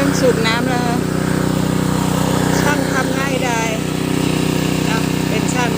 รื่องสูบน้ำแล้วช่างทำง่ายได้อะเป็นช่าง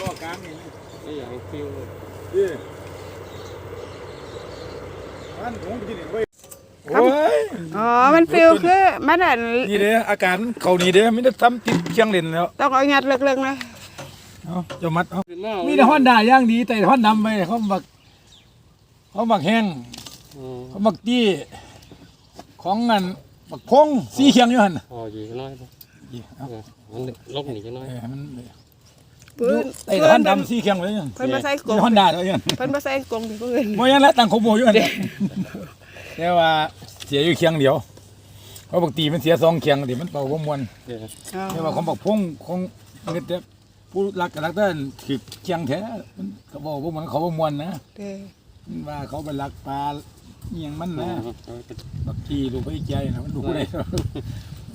ล้อกลางนี่ นี่อย่าง ฟิวดิอันผมกินนี่เว้ยโอ้ยอ๋อ มันฟิลคือมันอะนี่เด้ออาการเขานี่เด้อไม่ได้ทำติดเคียงเล่นแล้วต้องเอางัดเลิกๆนะเอาเจะมัดเอาเป็นหน้ามีแต่ฮอนด้าย่างดีแต่ฮอนดำไปเขาบักเขาบักแห้งอืมเขาบักตี้ของงันบักพงสีเคียงอยู่หั่นพออยู่น้อยปะอีเอาเออมันลบหนีจะน้อยเออมัน ปืนไอ้ฮอนดำสีเคียงไว้ยังเพิ่นมาใส่กรง ฮอนด้าด้วยยังเพิ่นมาใส่กรงที่เพิ่นบ่ยังละตั้งขโมยอยู่หั่นแต่ว่าเสียอยู่เคียงเดียวเพราะปกติมันเสียสองเคียงดิมันเป่าบ่ม่วนเดี๋ยวอ๋อแต่ว่าของบักพงของเงินแต่ผู้รักกับรักเต้นคือเคียงแท้มันเขาบอกว่ามันเขาบ่ม่วนนะเด้อมันว่าเขาไปลักปลาเอียงมันอืนะมบักทีดูไปใจนะมันดูได้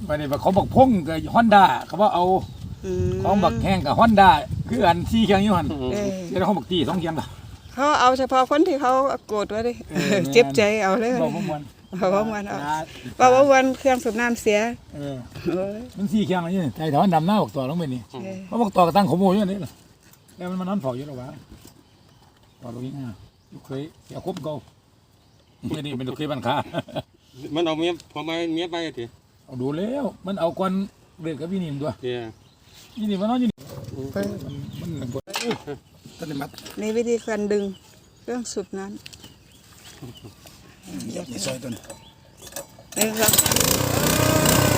ไปนี่บักเขาบักพงกับฮอนด้าเขาว่าเอาอื มของบักแห้งกับฮอนด้าคืออันซี่เคียงอยู่หันเด้อเดี๋ยวของบักตีสองเคียงละเขาเอาเฉพาะคนที่เขาโกรธไว้ดิเออเจ็บใจเอาเลยบอกว่ามันเอาว่ามันเอาว่าว่าวันเครื่องสูบน้ำเสียเออเอ้ยมันซี่เคียงอะไรนี่ใจถอนดำหน้าบักต่อลงไปนี่เด้อเพราะบักต่อก็ตั้งขโมยอยู่นี่ล่ะแล้วมันมานอนเฝ้าอยู่แล้ววะต่อตรงนี้อะลูกเคยเสียคบเก่าไม่นี่เป็นลูกเคยบันคามันเอาเมียพอมาเมียไปทีเอาดูแล้ว มันเอาก่อนเด็กกับพี่นิ่มตัวเดี๋ย วพี่นิ่มมันนอนอยู่นี่เพิ่นมันมันหนึ่งคนตันมัดนี่วิธีการดึงเครื่องสูบน้เหยียบในซอยตัวนี้ำนี่ครับ